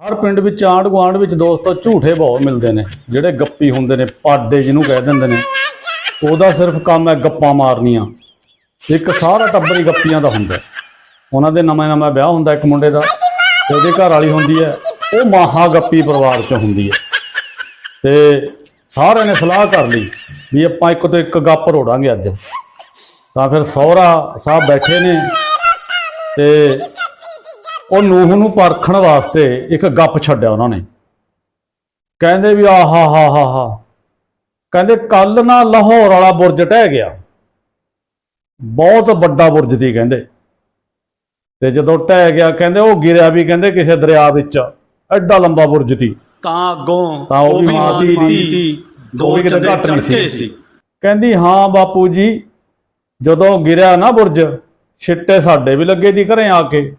ਹਰ ਪਿੰਡ ਵਿੱਚ ਆਂਢ ਗੁਆਂਢ ਵਿੱਚ ਦੋਸਤੋ ਝੂਠੇ ਬਹੁਤ ਮਿਲਦੇ ਨੇ, ਜਿਹੜੇ ਗੱਪੀ ਹੁੰਦੇ ਨੇ, ਪਾਡੇ ਜਿਹਨੂੰ ਕਹਿ ਦਿੰਦੇ ਨੇ। ਉਹਦਾ ਸਿਰਫ ਕੰਮ ਹੈ ਗੱਪਾਂ ਮਾਰਨੀਆਂ। ਇੱਕ ਸਾਰਾ ਟੱਬਰ ਹੀ ਗੱਪੀਆਂ ਦਾ ਹੁੰਦਾ ਉਹਨਾਂ ਦੇ ਨਵੇਂ ਨਵਾਂ ਵਿਆਹ ਹੁੰਦਾ ਇੱਕ ਮੁੰਡੇ ਦਾ, ਤੇ ਘਰ ਵਾਲੀ ਹੁੰਦੀ ਹੈ, ਉਹ ਮਹਾ ਗੱਪੀ ਪਰਿਵਾਰ ਚ ਹੁੰਦੀ ਹੈ। ਤੇ ਸਾਰਿਆਂ ਨੇ ਸਲਾਹ ਕਰ ਲਈ ਵੀ ਆਪਾਂ ਇੱਕ ਤੋਂ ਇੱਕ ਗੱਪ ਰੋੜਾਂਗੇ ਅੱਜ। ਤਾਂ ਫਿਰ ਸਹੁਰਾ ਸਾਹਿਬ ਬੈਠੇ ਨੇ, ਤੇ ਉਹ ਨੂਹ ਨੂੰ ਪਰਖਣ ਵਾਸਤੇ ਇੱਕ ਗੱਪ ਛੱਡਿਆ ਉਹਨਾਂ ਨੇ। ਕਹਿੰਦੇ ਵੀ ਆਹਾ ਹਾ ਹਾ ਹਾ ਕਹਿੰਦੇ ਕੱਲ ਨਾ ਲਾਹੌਰ ਵਾਲਾ ਬੁਰਜ ਢਹਿ ਗਿਆ। ਬਹੁਤ ਵੱਡਾ ਬੁਰਜ ਦੀ ਕਹਿੰਦੇ। ਤੇ ਜਦੋਂ ਢਹਿ ਗਿਆ ਕਹਿੰਦੇ ਉਹ ਗਿਰਿਆ ਵੀ ਕਹਿੰਦੇ ਕਿਸੇ ਦਰਿਆ ਵਿੱਚ। ਐਡਾ ਲੰਬਾ ਬੁਰਜ ਸੀ। ਤਾਂ ਅੱਗੋਂ ਤਾਂ ਉਹ ਵੀ ਦੀ ਮਾਤੀ ਦੀ ਦੋ ਚੰਦੇ ਚੜਕੇ। ਸੀ। ਕਹਿੰਦੀ ਹਾਂ ਬਾਪੂ ਜੀ ਜਦੋਂ ਗਿਰਿਆ ਨਾ ਬੁਰਜ ਛਿੱਟੇ ਸਾਡੇ ਵੀ ਲੱਗੇ ਦੀ ਘਰੇ ਆ ਕੇ।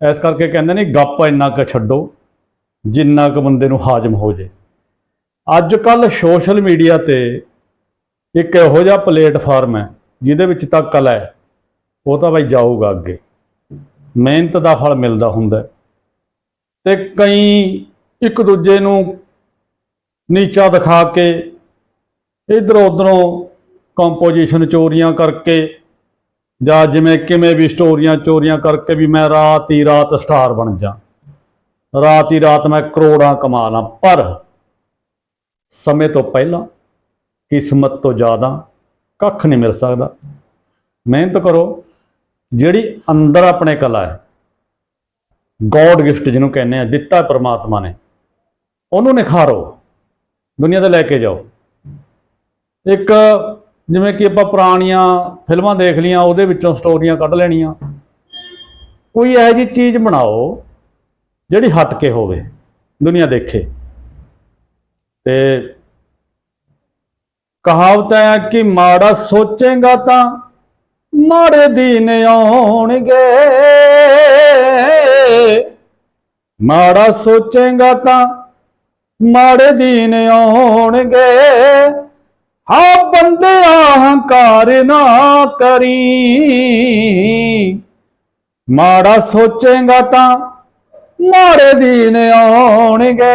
ਇਸ ਕਰਕੇ ਕਹਿੰਦੇ ਨੇ ਗੱਪ ਇੰਨਾ ਕੁ ਛੱਡੋ, ਜਿੰਨਾ ਕੁ ਬੰਦੇ ਨੂੰ ਹਾਜ਼ਮ ਹੋ ਜੇ ਅੱਜ ਕੱਲ ਸੋਸ਼ਲ ਮੀਡੀਆ ਤੇ ਇੱਕ ਇਹੋ ਜਿਹਾ ਪਲੇਟਫਾਰਮ ਹੈ, ਜਿਹਦੇ ਵਿੱਚ ਤਾਂ ਕਲਾ ਹੈ, ਉਹ ਤਾਂ ਬਈ ਜਾਊਗਾ ਅੱਗੇ ਮਿਹਨਤ ਦਾ ਫਲ ਮਿਲਦਾ ਹੁੰਦਾ ਹੈ। ਤੇ ਕਈ ਇੱਕ ਦੂਜੇ ਨੂੰ ਨੀਚਾ ਦਿਖਾ ਕੇ ਇਧਰੋਂ ਉਧਰੋਂ ਕੰਪੋਜੀਸ਼ਨ ਚੋਰੀਆਂ ਕਰਕੇ ਜਾਂ ਜਿਵੇਂ ਕਿਵੇਂ ਵੀ ਸਟੋਰੀਆਂ ਚੋਰੀਆਂ ਕਰਕੇ ਵੀ ਮੈਂ ਰਾਤ ਹੀ ਰਾਤ ਸਟਾਰ ਬਣ ਜਾ। ਰਾਤ ਹੀ ਰਾਤ ਮੈਂ ਕਰੋੜਾਂ ਕਮਾ ਲਾਂ। ਪਰ ਸਮੇਂ ਤੋਂ ਪਹਿਲਾਂ ਕਿਸਮਤ ਤੋਂ ਜ਼ਿਆਦਾ ਕੱਖ ਨਹੀਂ ਮਿਲ ਸਕਦਾ। ਮਿਹਨਤ ਕਰੋ। ਜਿਹੜੀ ਅੰਦਰ ਆਪਣੇ ਕਲਾ ਹੈ ਗੋਡ ਗਿਫਟ ਜਿਹਨੂੰ ਕਹਿੰਦੇ ਆ, ਦਿੱਤਾ ਪ੍ਰਮਾਤਮਾ ਨੇ, ਉਹਨੂੰ ਨਿਖਾਰੋ। ਦੁਨੀਆ ਤੇ ਲੈ ਕੇ ਜਾਓ। ਇੱਕ ਜਿਵੇਂ ਕਿ ਆਪਾਂ ਪੁਰਾਣੀਆਂ ਫਿਲਮਾਂ ਦੇਖ ਲੀਆਂ ਉਹਦੇ ਵਿੱਚੋਂ ਸਟੋਰੀਆਂ ਕੱਢ ਲੈਣੀਆਂ। ਕੋਈ ਇਹੋ ਜਿਹੀ ਚੀਜ਼ ਬਣਾਓ ਜਿਹੜੀ ਹਟ ਕੇ ਹੋਵੇ, ਦੁਨੀਆ ਦੇਖੇ। ਤੇ ਕਹਾਵਤ ਹੈ ਕਿ ਮਾੜਾ ਸੋਚੇਗਾ ਤਾਂ ਮਾੜੇ ਦਿਨ ਆਉਣਗੇ। ਮਾੜਾ ਸੋਚੇਗਾ ਤਾਂ ਮਾੜੇ ਦਿਨ ਆਉਣਗੇ। ਹਾਂ ਬੰਦਿਆ ਹੰਕਾਰ ਨਾ ਕਰੀ। ਮਾੜਾ ਸੋਚੇਗਾ ਤਾਂ ਮਾੜੇ ਦਿਨ ਆਉਣਗੇ।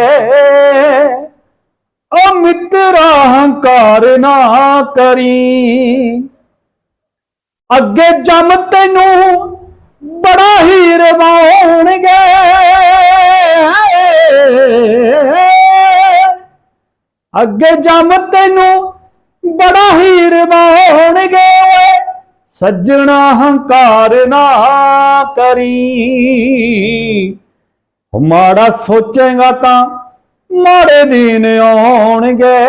ਓ ਮਿੱਤਰਾ ਹੰਕਾਰ ਨਾ ਕਰੀ। ਅੱਗੇ ਜਮ ਤੈਨੂੰ ਬੜਾ ਹੀ ਰਵਾਉਣਗੇ। ਅੱਗੇ ਜਮ ਤੈਨੂੰ ਬੜਾ ਹੀ ਰਵਾਉਣਗੇ ਓਏ। ਸੱਜਣਾ ਹੰਕਾਰ ਨਾ ਕਰੀ। ਹੋ ਮਾੜਾ ਸੋਚੇਗਾ ਤਾਂ ਮਾੜੇ ਦਿਨ ਆਉਣਗੇ।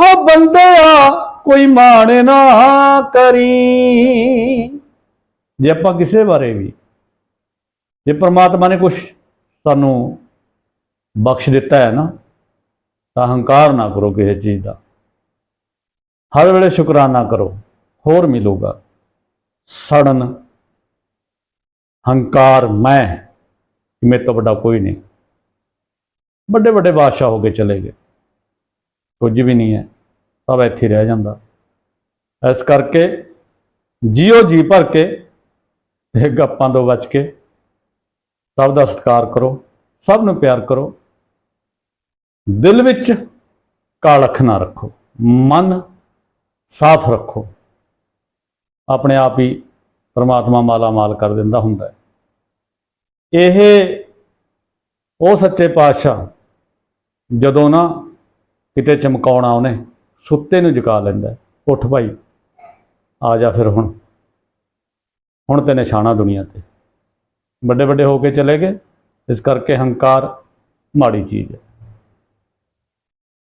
ਹੋ ਬੰਦਿਆ ਕੋਈ ਮਾਣ ਨਾ ਕਰੀ। ਜੇ ਆਪਾਂ ਕਿਸੇ ਬਾਰੇ ਵੀ, ਜੇ ਪ੍ਰਮਾਤਮਾ ਨੇ ਕੁਝ ਸਾਨੂੰ ਬਖਸ਼ ਦਿੱਤਾ ਹੈ ਨਾ, ਤਾਂ ਹੰਕਾਰ ਨਾ ਕਰੋ ਕਿਸੇ ਚੀਜ਼ ਦਾ। ਹਰ ਵੇਲੇ ਸ਼ੁਕਰਾਨਾ ਕਰੋ, ਹੋਰ ਮਿਲੂਗਾ। ਸੜਨ, ਹੰਕਾਰ, ਮੈਂ, ਮੇਰੇ ਤੋਂ ਵੱਡਾ ਕੋਈ ਨਹੀਂ। ਵੱਡੇ ਵੱਡੇ ਬਾਦਸ਼ਾਹ ਹੋ ਕੇ ਚਲੇ ਗਏ। ਕੁਝ ਵੀ ਨਹੀਂ ਹੈ, ਸਭ ਇੱਥੇ ਰਹਿ ਜਾਂਦਾ। ਇਸ ਕਰਕੇ ਜੀਓ ਜੀ ਭਰ ਕੇ ਤੇ ਗੱਪਾਂ ਤੋਂ ਬਚ ਕੇ ਸਭ ਦਾ ਸਤਿਕਾਰ ਕਰੋ, ਸਭ ਨੂੰ ਪਿਆਰ ਕਰੋ। ਦਿਲ ਵਿੱਚ ਕਾਲਖ ਨਾ ਰੱਖੋ, ਮਨ ਸਾਫ਼ ਰੱਖੋ। ਆਪਣੇ ਆਪ ਹੀ ਪਰਮਾਤਮਾ ਮਾਲਾ ਮਾਲ ਕਰ ਦਿੰਦਾ ਹੁੰਦਾ ਹੈ। ਇਹ ਉਹ ਸੱਚੇ ਪਾਤਸ਼ਾਹ ਜਦੋਂ ਨਾ ਕਿਤੇ ਚਮਕਾਉਣਾ ਉਹਨੇ, ਸੁੱਤੇ ਨੂੰ ਜਗਾ ਲੈਂਦਾ ਉੱਠ ਭਾਈ, ਆ ਜਾ ਫਿਰ ਹੁਣ। ਹੁਣ ਤੇ ਨਿਸ਼ਾਨਾ ਦੁਨੀਆ ਤੇ। ਵੱਡੇ ਵੱਡੇ ਹੋ ਕੇ ਚਲੇ ਗਏ, ਇਸ ਕਰਕੇ ਹੰਕਾਰ ਮਾੜੀ ਚੀਜ਼ ਹੈ।